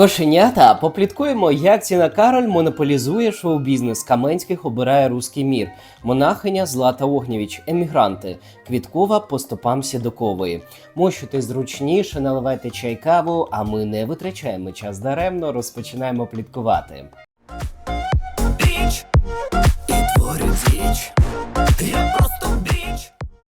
Кошенята, попліткуємо, як Тіна Кароль монополізує шоу-бізнес. Каменських обирає руський мір. Монахиня Злата Огнєвіч, емігранти. Квіткова по стопам Сідокової. Мощуйте зручніше, наливайте чай каву, а ми не витрачаємо час даремно, розпочинаємо пліткувати. Біч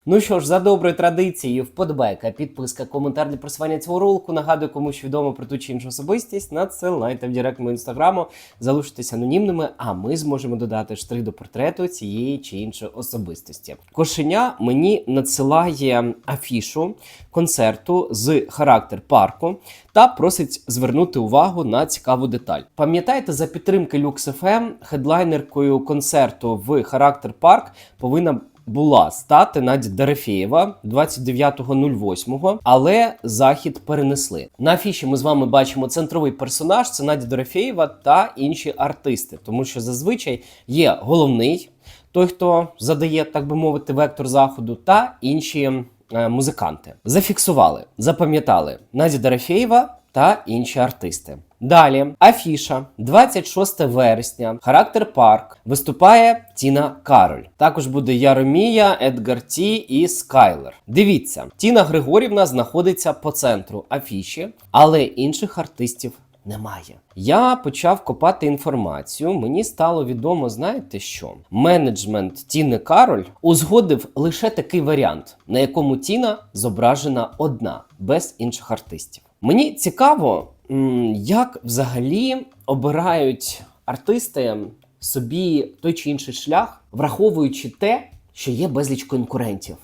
Ну що ж, за доброю традицією, вподобайка, підписка, коментар для просування цього ролику. Нагадую, комусь відомо про ту чи іншу особистість. Надсилайте в директ мого інстаграму, залишитесь анонімними, а ми зможемо додати штрих до портрету цієї чи іншої особистості. Кошеня мені надсилає афішу концерту з характер парку та просить звернути увагу на цікаву деталь. Пам'ятаєте, за підтримки Lux FM хедлайнеркою концерту в характер парк повинна була стати Надя Дерефєєва 29.08, але захід перенесли. На афіші ми з вами бачимо центровий персонаж це Надя Дорофєєва та інші артисти, тому що зазвичай є головний, той, хто задає, так би мовити, вектор заходу, та інші е, музиканти. Зафіксували, запам'ятали Надя Дорофєєва та інші артисти. Далі афіша 26 вересня. Характер парк виступає Тіна Кароль. Також буде Яромія, Едгар Ті і Скайлер. Дивіться, Тіна Григорівна знаходиться по центру афіші, але інших артистів. Немає. Я почав копати інформацію. Мені стало відомо, знаєте що? Менеджмент Тіни Кароль узгодив лише такий варіант, на якому Тіна зображена одна, без інших артистів. Мені цікаво, як взагалі обирають артисти собі той чи інший шлях, враховуючи те, що є безліч конкурентів.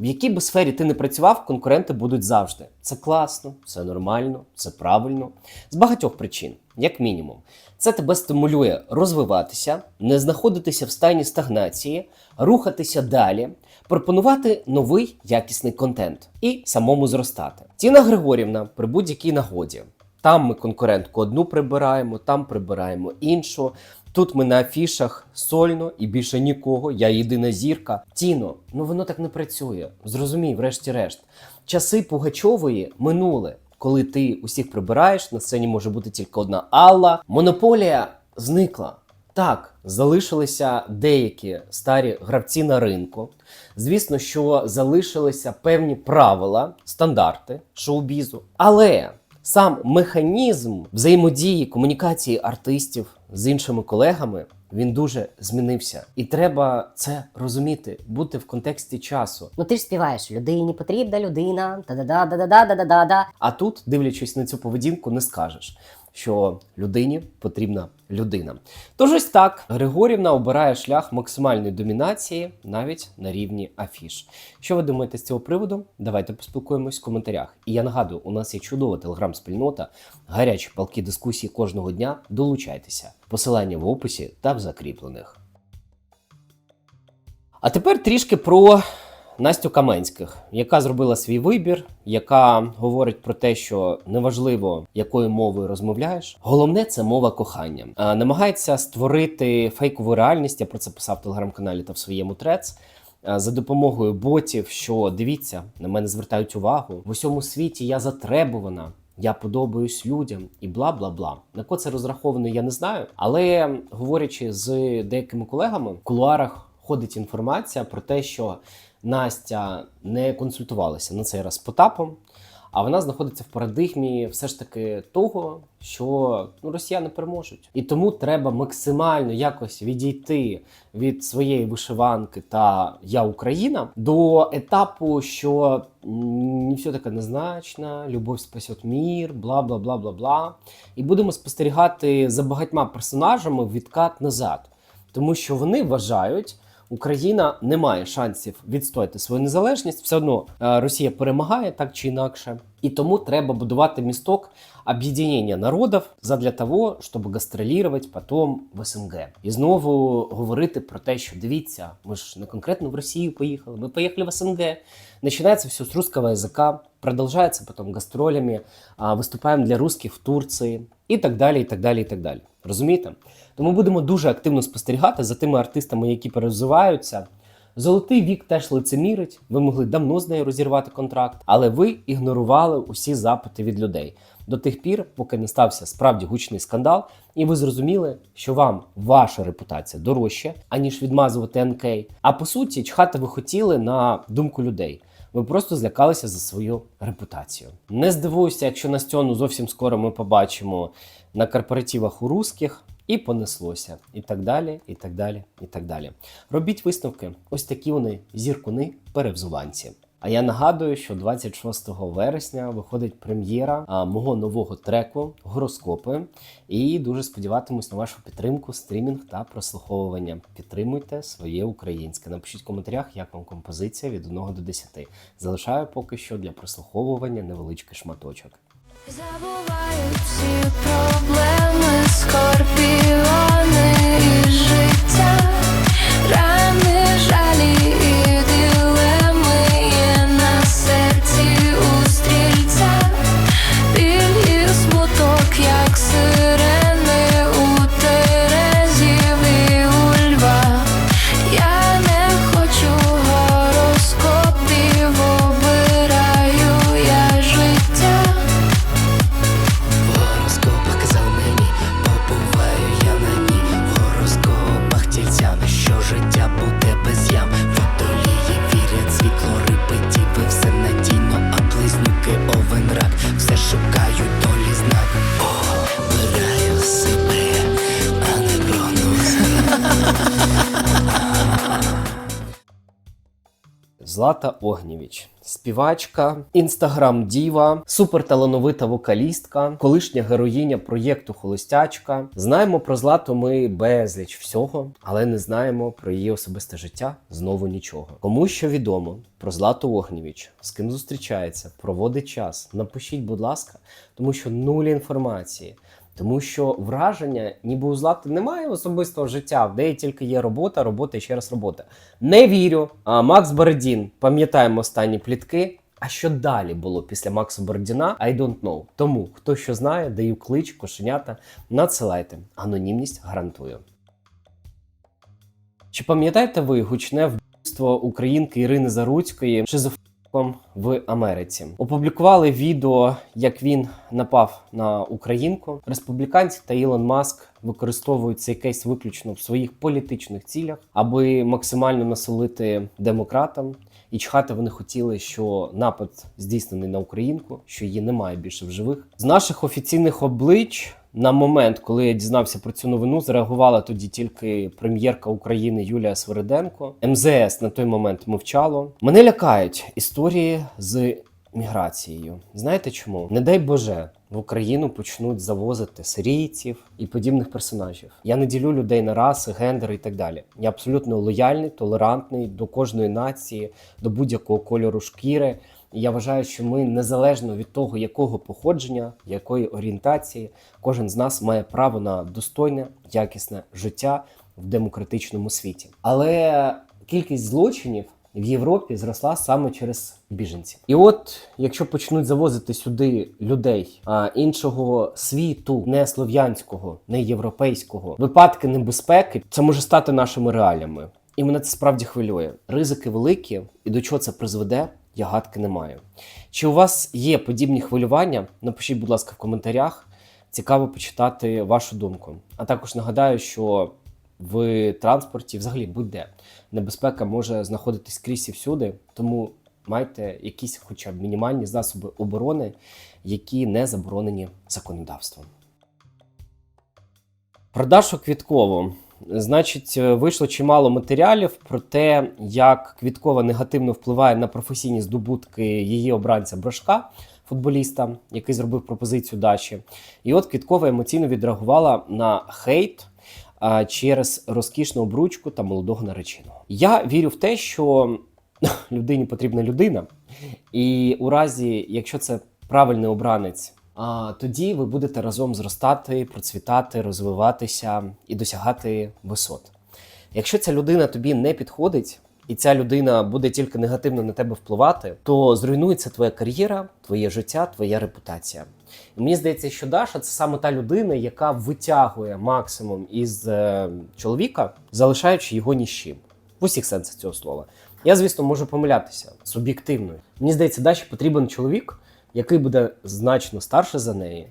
В якій би сфері ти не працював, конкуренти будуть завжди. Це класно, це нормально, це правильно. З багатьох причин, як мінімум. Це тебе стимулює розвиватися, не знаходитися в стані стагнації, рухатися далі, пропонувати новий якісний контент і самому зростати. Тіна Григорівна при будь-якій нагоді. Там ми конкурентку одну прибираємо, там прибираємо іншу. Тут ми на афішах сольно і більше нікого. Я єдина зірка. Тіно, ну воно так не працює. Зрозумій, врешті-решт. Часи Пугачової минули, коли ти усіх прибираєш. На сцені може бути тільки одна Алла. Монополія зникла. Так, залишилися деякі старі гравці на ринку. Звісно, що залишилися певні правила, стандарти шоу-бізу. Але сам механізм взаємодії комунікації артистів з іншими колегами він дуже змінився, і треба це розуміти, бути в контексті часу. Ну ти ж співаєш людині потрібна людина, та-да-да-да-да-да-да-да-да. А тут, дивлячись на цю поведінку, не скажеш, що людині потрібна людина. Тож ось так Григорівна обирає шлях максимальної домінації навіть на рівні афіш. Що ви думаєте з цього приводу? Давайте поспілкуємось в коментарях. І я нагадую, у нас є чудова телеграм-спільнота, гарячі палки дискусії кожного дня. Долучайтеся. Посилання в описі та в закріплених. А тепер трішки про Настю Каменських, яка зробила свій вибір, яка говорить про те, що неважливо, якою мовою розмовляєш. Головне це мова кохання. Намагається створити фейкову реальність. Я про це писав в телеграм-каналі та в своєму трец. За допомогою ботів, що дивіться, на мене звертають увагу в усьому світі. Я затребувана, я подобаюсь людям і бла бла бла. На кого це розраховано, я не знаю. Але говорячи з деякими колегами, в кулуарах ходить інформація про те, що Настя не консультувалася на цей раз з Потапом, а вона знаходиться в парадигмі все ж таки того, що ну, росіяни переможуть. І тому треба максимально якось відійти від своєї вишиванки та Я Україна до етапу, що не все таке незначно, любов спасет мір, бла бла бла бла бла. І будемо спостерігати за багатьма персонажами відкат назад, тому що вони вважають. Україна не має шансів відстояти свою незалежність. Все одно е, Росія перемагає так чи інакше, і тому треба будувати місток об'єднання народів задля того, щоб гастролювати потім в СНГ. І знову говорити про те, що дивіться, ми ж не конкретно в Росію поїхали, ми поїхали в СНГ. Начинается все с русского языка, продолжается потом гастролями, виступаємо для русских в Турції і так далі, і так далі, і так далі. Розумієте? Тому будемо дуже активно спостерігати за тими артистами, які перезуваються, Золотий вік теж лицемірить. Ви могли давно з нею розірвати контракт, але ви ігнорували усі запити від людей до тих пір, поки не стався справді гучний скандал, і ви зрозуміли, що вам ваша репутація дорожча, аніж відмазувати НК. А по суті, чхати ви хотіли на думку людей. Ви просто злякалися за свою репутацію. Не здивуюся, якщо на Настьону зовсім скоро ми побачимо на корпоративах у русських, і понеслося, і так далі, і так далі, і так далі. Робіть висновки. Ось такі вони зіркуни перевзуванці. А я нагадую, що 26 вересня виходить прем'єра мого нового треку Гороскопи. І дуже сподіватимусь на вашу підтримку, стрімінг та прослуховування. Підтримуйте своє українське. Напишіть в коментарях, як вам композиція від 1 до 10. Залишаю поки що для прослуховування невеличкий шматочок. Забуваю всі проблеми, скорпіони Злата Огнєвіч, співачка, інстаграм-діва, суперталановита вокалістка, колишня героїня проєкту Холостячка. Знаємо про Злату ми безліч всього, але не знаємо про її особисте життя знову нічого. Кому що відомо про Злату Огнєвіч, з ким зустрічається, проводить час. Напишіть, будь ласка, тому що нуль інформації. Тому що враження, ніби у Злати немає особистого життя, в неї тільки є робота, робота і ще раз робота. Не вірю. А Макс Бородін, пам'ятаємо останні плітки. А що далі було після Макса Бородіна? I don't know. Тому хто що знає, даю клич, кошенята, надсилайте. Анонімність гарантую. Чи пам'ятаєте ви гучне вбивство українки Ірини Заруцької шизофреніком в Америці? Опублікували відео, як він напав на українку. Республіканці та Ілон Маск використовують цей кейс виключно в своїх політичних цілях, аби максимально насолити демократам. І чхати вони хотіли, що напад здійснений на українку, що її немає більше в живих. З наших офіційних облич на момент, коли я дізнався про цю новину, зреагувала тоді тільки прем'єрка України Юлія Свериденко. МЗС на той момент мовчало. Мене лякають історії з міграцією. Знаєте чому? Не дай Боже. В Україну почнуть завозити сирійців і подібних персонажів. Я не ділю людей на раси, гендери і так далі. Я абсолютно лояльний, толерантний до кожної нації, до будь-якого кольору шкіри. Я вважаю, що ми незалежно від того, якого походження, якої орієнтації, кожен з нас має право на достойне, якісне життя в демократичному світі. Але кількість злочинів в Європі зросла саме через біженців. І от, якщо почнуть завозити сюди людей а, іншого світу, не слов'янського, не європейського, випадки небезпеки, це може стати нашими реаліями. І мене це справді хвилює. Ризики великі, і до чого це призведе, я гадки не маю. Чи у вас є подібні хвилювання? Напишіть, будь ласка, в коментарях. Цікаво почитати вашу думку. А також нагадаю, що в транспорті, взагалі будь-де, небезпека може знаходитись скрізь і всюди, тому майте якісь, хоча б мінімальні засоби оборони, які не заборонені законодавством. Про Дашу Квіткову. Значить, е, вийшло чимало матеріалів про те, як Квіткова негативно впливає на професійні здобутки її обранця Брошка, футболіста, який зробив пропозицію Даші. І от Квіткова емоційно відреагувала на хейт а, через розкішну обручку та молодого нареченого. Я вірю в те, що людині потрібна людина, і у разі, якщо це правильний обранець, тоді ви будете разом зростати, процвітати, розвиватися і досягати висот. Якщо ця людина тобі не підходить, і ця людина буде тільки негативно на тебе впливати, то зруйнується твоя кар'єра, твоє життя, твоя репутація. І мені здається, що Даша це саме та людина, яка витягує максимум із е, чоловіка, залишаючи його ні з чим. в усіх сенсах цього слова. Я, звісно, можу помилятися суб'єктивно. Мені здається, Даші потрібен чоловік, який буде значно старше за неї,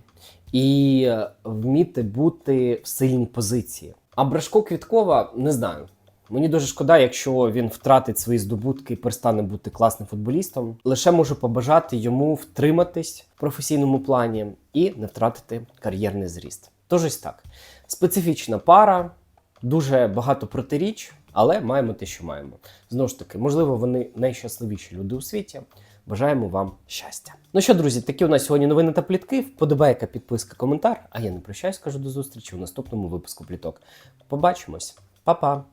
і е, вміти бути в сильній позиції. А Брашко Квіткова не знаю. Мені дуже шкода, якщо він втратить свої здобутки і перестане бути класним футболістом. Лише можу побажати йому втриматись в професійному плані і не втратити кар'єрний зріст. Тож ось так. Специфічна пара, дуже багато протиріч, але маємо те, що маємо. Знову ж таки, можливо, вони найщасливіші люди у світі. Бажаємо вам щастя. Ну що, друзі, такі у нас сьогодні новини та плітки. Вподобайка, підписка, коментар. А я не прощаюсь, кажу до зустрічі у наступному випуску пліток. Побачимось, Па-па!